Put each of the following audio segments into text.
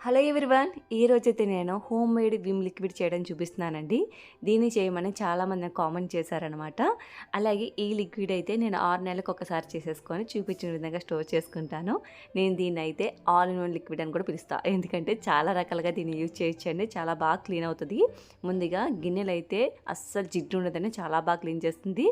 Hello everyone ఈ రోజైతే నేను హోమ్ మేడ్ విమ్ లిక్విడ్ చేయడం చూపిస్తున్నానండి. దీన్ని చేయమని చాలామంది కామెంట్ చేశారనమాట అలాగే ఈ లిక్విడ్ అయితే నేను ఆరు నెలలకు ఒకసారి చేసేసుకొని చూపించిన విధంగా స్టోర్ చేసుకుంటాను. నేను దీన్ని అయితే ఆల్ ఇన్ వన్ లిక్విడ్ అని కూడా పిలుస్తాను ఎందుకంటే చాలా రకాలుగా దీన్ని యూజ్ చేయొచ్చండి. చాలా బాగా క్లీన్ అవుతుంది. ముందుగా గిన్నెలు అయితే అస్సలు జిడ్డు ఉండదని చాలా బాగా క్లీన్ చేస్తుంది.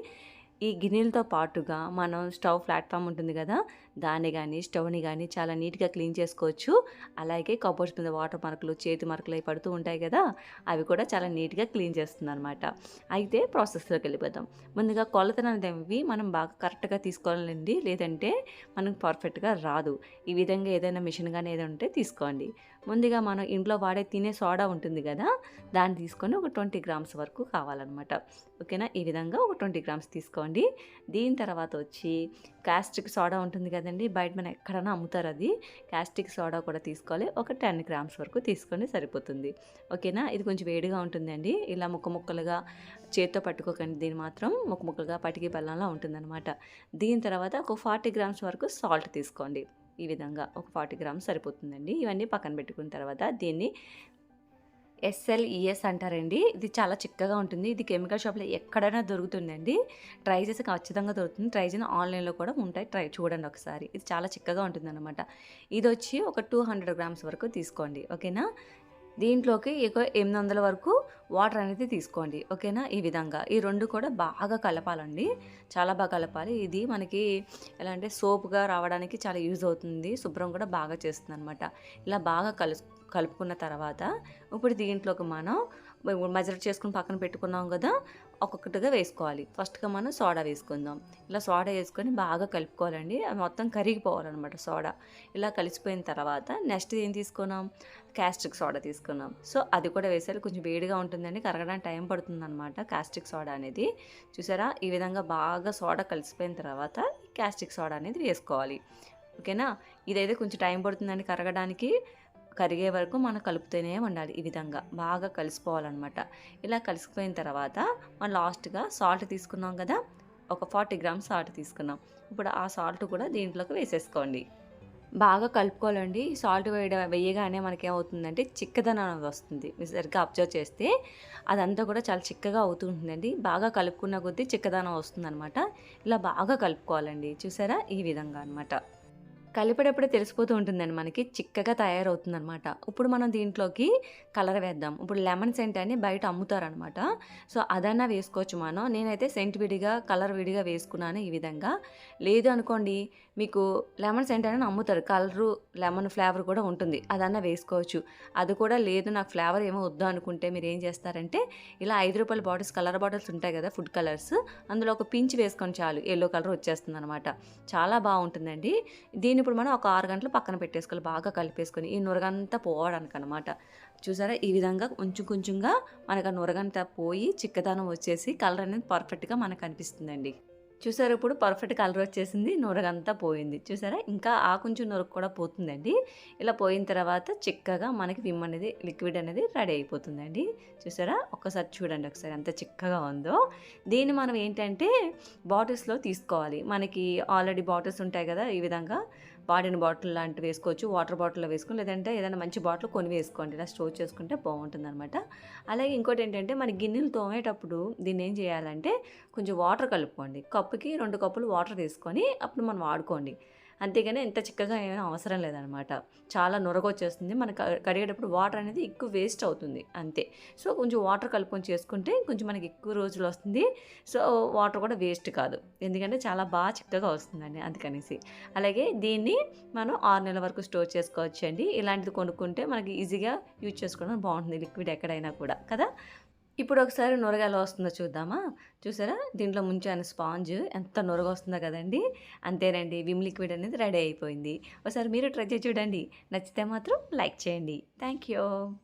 ఈ గిన్నెలతో పాటుగా మనం స్టవ్ ప్లాట్ఫామ్ ఉంటుంది కదా దాన్ని కానీ స్టవ్ని కానీ చాలా నీట్గా క్లీన్ చేసుకోవచ్చు. అలాగే కబోర్డ్స్ మీద వాటర్ మరకలు చేతి మరకలు అవి పడుతూ ఉంటాయి కదా అవి కూడా చాలా నీట్గా క్లీన్ చేస్తుంది అనమాట అయితే ప్రాసెస్లోకి వెళ్ళిపోదాం. ముందుగా కొలతలు అనేవి మనం బాగా కరెక్ట్గా తీసుకోవాలండి లేదంటే మనకు పర్ఫెక్ట్గా రాదు. ఈ విధంగా ఏదైనా మిషన్ కానీ ఏదైనా ఉంటే తీసుకోండి. ముందుగా మనం ఇంట్లో వాడే తినే సోడా ఉంటుంది కదా దాన్ని తీసుకొని ఒక ట్వంటీ గ్రామ్స్ వరకు కావాలన్నమాట. ఓకేనా? ఈ విధంగా ఒక ట్వంటీ గ్రామ్స్ తీసుకోండి దీని తర్వాత వచ్చి కాస్టిక్ సోడా ఉంటుంది కదండి బయట మనం ఎక్కడైనా అమ్ముతారు అది. కాస్టిక్ సోడా కూడా తీసుకోవాలి. ఒక టెన్ గ్రామ్స్ వరకు తీసుకొని సరిపోతుంది. ఓకేనా? ఇది కొంచెం వేడిగా ఉంటుందండి. ఇలా ముక్క ముక్కలుగా చేత్తో పట్టుకోకండి. దీన్ని మాత్రం ముక్క ముక్కలుగా పటికి బెల్లంలా ఉంటుందన్నమాట. దీని తర్వాత ఒక ఫార్టీ గ్రామ్స్ వరకు సాల్ట్ తీసుకోండి. ఈ విధంగా ఒక ఫార్టీ గ్రామ్స్ సరిపోతుందండి. ఇవన్నీ పక్కన పెట్టుకున్న తర్వాత దీన్ని ఎస్ఎల్ఈఎస్ అంటారండి. ఇది చాలా చిక్కగా ఉంటుంది. ఇది కెమికల్ షాప్లో ఎక్కడైనా దొరుకుతుందండి. ట్రై చేసి ఖచ్చితంగా దొరుకుతుంది. ట్రై చేసిన ఆన్లైన్లో కూడా ఉంటాయి. ట్రై చూడండి ఒకసారి. ఇది చాలా చిక్కగా ఉంటుంది అనమాట ఇది వచ్చి ఒక టూ హండ్రెడ్ గ్రామ్స్ వరకు తీసుకోండి. ఓకేనా? దీంట్లోకి ఒక ఎనిమిది వందల వరకు వాటర్ అనేది తీసుకోండి. ఓకేనా? ఈ విధంగా. ఈ రెండు కూడా బాగా కలపాలండి. చాలా బాగా కలపాలి. ఇది మనకి ఎలా అంటే సోప్గా రావడానికి చాలా యూజ్ అవుతుంది. శుభ్రం కూడా బాగా చేస్తుంది అనమాట ఇలా బాగా కలు కలుపుకున్న తర్వాత ఇప్పుడు దీంట్లోకి మనం మెజర్ చేసుకుని పక్కన పెట్టుకున్నాం కదా ఒక్కొక్కటిగా వేసుకోవాలి. ఫస్ట్గా మనం సోడా వేసుకుందాం. ఇలా సోడా వేసుకొని బాగా కలుపుకోవాలండి. అది మొత్తం కరిగిపోవాలన్నమాట సోడా. ఇలా కలిసిపోయిన తర్వాత నెక్స్ట్ ఏం తీసుకున్నాం? క్యాస్టిక్ సోడా తీసుకున్నాం. సో అది కూడా వేసారు కొంచెం వేడిగా ఉంటుందండి. కరగడానికి టైం పడుతుంది అనమాట కాస్టిక్ సోడా అనేది. చూసారా? ఈ విధంగా బాగా సోడా కలిసిపోయిన తర్వాత క్యాస్టిక్ సోడా అనేది వేసుకోవాలి. ఓకేనా? ఇదైతే కొంచెం టైం పడుతుందండి కరగడానికి. కరిగే వరకు మనం కలుపుతూనే ఉండాలి ఈ విధంగా. బాగా కలిసిపోవాలన్నమాట. ఇలా కలిసిపోయిన తర్వాత మనం లాస్ట్గా సాల్ట్ తీసుకున్నాం కదా ఒక ఫార్టీ గ్రామ్స్ సాల్ట్ తీసుకున్నాం. ఇప్పుడు ఆ సాల్ట్ కూడా దీంట్లోకి వేసేసుకోండి. బాగా కలుపుకోవాలండి. సాల్ట్ వేయడం వేయగానే మనకి ఏమవుతుందంటే చిక్కదనం అనేది వస్తుంది. సరిగ్గా అబ్జర్వ్ చేస్తే అదంతా కూడా చాలా చిక్కగా అవుతుంటుందండి బాగా కలుపుకున్న కొద్దీ చిక్కదనం వస్తుందన్నమాట. ఇలా బాగా కలుపుకోవాలండి. చూసారా? ఈ విధంగా అనమాట కలిపేటప్పుడే తెలిసిపోతూ ఉంటుందండి మనకి చిక్కగా తయారవుతుందనమాట ఇప్పుడు మనం దీంట్లోకి కలర్ వేద్దాం. ఇప్పుడు లెమన్ సెంట్ అని బయట అమ్ముతారనమాట సో అదన్నా వేసుకోవచ్చు మనం. నేనైతే సెంట్ విడిగా కలర్ విడిగా వేసుకున్నాను ఈ విధంగా. లేదు అనుకోండి మీకు లెమన్ సెంట్ అని అమ్ముతారు. కలరు లెమన్ ఫ్లేవర్ కూడా ఉంటుంది. అదన్నా వేసుకోవచ్చు. అది కూడా లేదు నాకు ఫ్లేవర్ ఏమో వద్దు అనుకుంటే మీరు ఏం చేస్తారంటే ఇలా ఐదు రూపాయల బాటిల్స్ కలర్ బాటిల్స్ ఉంటాయి కదా ఫుడ్ కలర్స్ అందులో ఒక పించ్ వేసుకొని చాలు. ఎల్లో కలర్ వచ్చేస్తుంది అనమాట చాలా బాగుంటుందండి. దీని ఇప్పుడు మనం ఒక ఆరు గంటలు పక్కన పెట్టేసుకోవాలి బాగా కలిపేసుకొని ఈ నురగంతా పోవడానికి అనమాట చూసారా? ఈ విధంగా కొంచెం కొంచెంగా మనకు ఆ నురగంతా పోయి చిక్కదనం వచ్చేసి కలర్ అనేది పర్ఫెక్ట్గా మనకు అనిపిస్తుందండి. చూసారు ఇప్పుడు పర్ఫెక్ట్ కలర్ వచ్చేసింది నురగంతా పోయింది. చూసారా? ఇంకా ఆ కొంచెం నురగ కూడా పోతుందండి. ఇలా పోయిన తర్వాత చిక్కగా మనకి విమ్ అనేది లిక్విడ్ అనేది రెడీ అయిపోతుందండి. చూసారా? ఒక్కసారి చూడండి ఒకసారి ఎంత చిక్కగా ఉందో. దీన్ని మనం ఏంటంటే బాటిల్స్లో తీసుకోవాలి. మనకి ఆల్రెడీ బాటిల్స్ ఉంటాయి కదా ఈ విధంగా వాడిన బాటిల్ లాంటివి వేసుకోవచ్చు వాటర్ బాటిల్లో వేసుకొని లేదంటే ఏదైనా మంచి బాటిల్ కొని వేసుకోండి. ఇలా స్టోర్ చేసుకుంటే బాగుంటుంది అనమాట అలాగే ఇంకోటి ఏంటంటే మన గిన్నెలు తోమేటప్పుడు దీన్ని ఏం చేయాలంటే కొంచెం వాటర్ కలుపుకోండి. కప్పుకి రెండు కప్పులు వాటర్ తీసుకొని అప్పుడు మనం వాడుకోండి. అంతేగాని ఎంత చిక్కగా ఏమైనా అవసరం లేదనమాట. చాలా నొరగొచ్చేస్తుంది మనకు కడిగేటప్పుడు వాటర్ అనేది ఎక్కువ వేస్ట్ అవుతుంది. అంతే. సో కొంచెం వాటర్ కలుపుకొని చేసుకుంటే కొంచెం మనకి ఎక్కువ రోజులు వస్తుంది. సో వాటర్ కూడా వేస్ట్ కాదు. ఎందుకంటే చాలా బాగా చిక్కగా వస్తుందండి అందుకనేసి. అలాగే దీన్ని మనం ఆరు నెలల వరకు స్టోర్ చేసుకోవచ్చు అండి ఇలాంటిది కొనుక్కుంటే మనకి ఈజీగా యూజ్ చేసుకోవడం బాగుంటుంది. లిక్విడ్ ఎక్కడైనా కూడా. కదా? ఇప్పుడు ఒకసారి నొరగ ఎలా వస్తుందో చూద్దామా? చూసారా? దీంట్లో ముంచాను స్పాంజ్ ఎంత నొరగ వస్తుందో కదండి. అంతేనండి విమ్ లిక్విడ్ అనేది రెడీ అయిపోయింది. ఒకసారి మీరు ట్రై చేసి చూడండి. నచ్చితే మాత్రం లైక్ చేయండి. Thank you